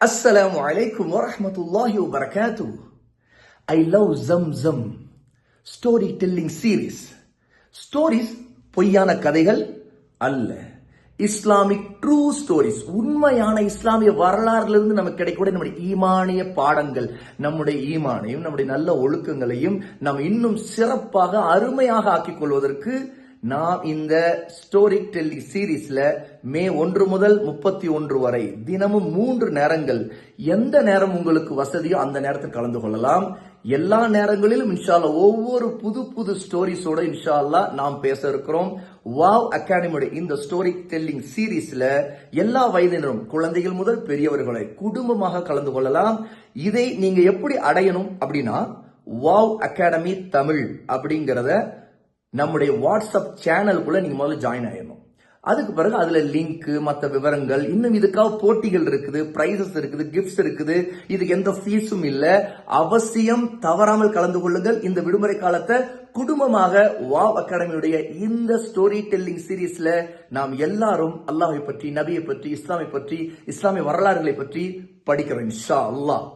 Assalamu alaikum wa rahmatullahi wa barakatuh. I love storytelling series stories பொய்யான கதைகள் அல்ல Islamic true stories உண்மையான இஸ்லாமிய வரலாறுலேருந்து நமக்கு கிடைக்கக்கூடிய நம்முடைய ஈமானிய பாடங்கள் நம்முடைய ஈமானையும் நம்முடைய நல்ல ஒழுக்கங்களையும் நாம் இன்னும் சிறப்பாக அருமையாக ஆக்கிக் கொள்வதற்கு நாம் இந்த ஸ்டோரி டெல்லிங் சீரீஸ்ல மே ஒன்று முதல் முப்பத்தி ஒன்று வரை தினமும் மூன்று நேரங்கள் எந்த நேரம் உங்களுக்கு வசதியோ அந்த நேரத்தில் கலந்து கொள்ளலாம். எல்லா நேரங்களிலும் இன்ஷால்லா ஒவ்வொரு புது புது ஸ்டோரிஸோட இன்ஷால்லா நாம் பேச இருக்கிறோம். வாவ் அகாடமியோட இந்த ஸ்டோரி டெல்லிங் சீரீஸ்ல எல்லா வயதினரும் குழந்தைகள் முதல் பெரியவர்களை குடும்பமாக கலந்து கொள்ளலாம். இதை நீங்க எப்படி அடையணும் அப்படின்னா வாவ் அகாடமி தமிழ் அப்படிங்கிறத நம்முடைய வாட்ஸ்அப் சேனலுக்குள்ள நீங்க முதல்ல ஜாயின் ஆயிடணும் அதுக்கு பிறகு அதுல லிங்க் மற்ற விவரங்கள் இன்னும் இதுக்காக போட்டிகள் இருக்குது பிரைசஸ் இருக்குது கிஃப்ட்ஸ் இருக்குது. இதுக்கு எந்த ஃபீஸும் இல்ல. அவசியம் தவறாமல் கலந்து கொள்ளுங்கள். இந்த விடுமுறை காலத்தை குடும்பமாக வாவ் அகாடமியுடைய இந்த ஸ்டோரி டெல்லிங் சீரீஸ்ல நாம் எல்லாரும் அல்லாஹை பற்றி நபியை பற்றி இஸ்லாமை பற்றி இஸ்லாமிய வரலாறுகளை பற்றி படிக்கிறோம் இன்ஷா அல்லாஹ்.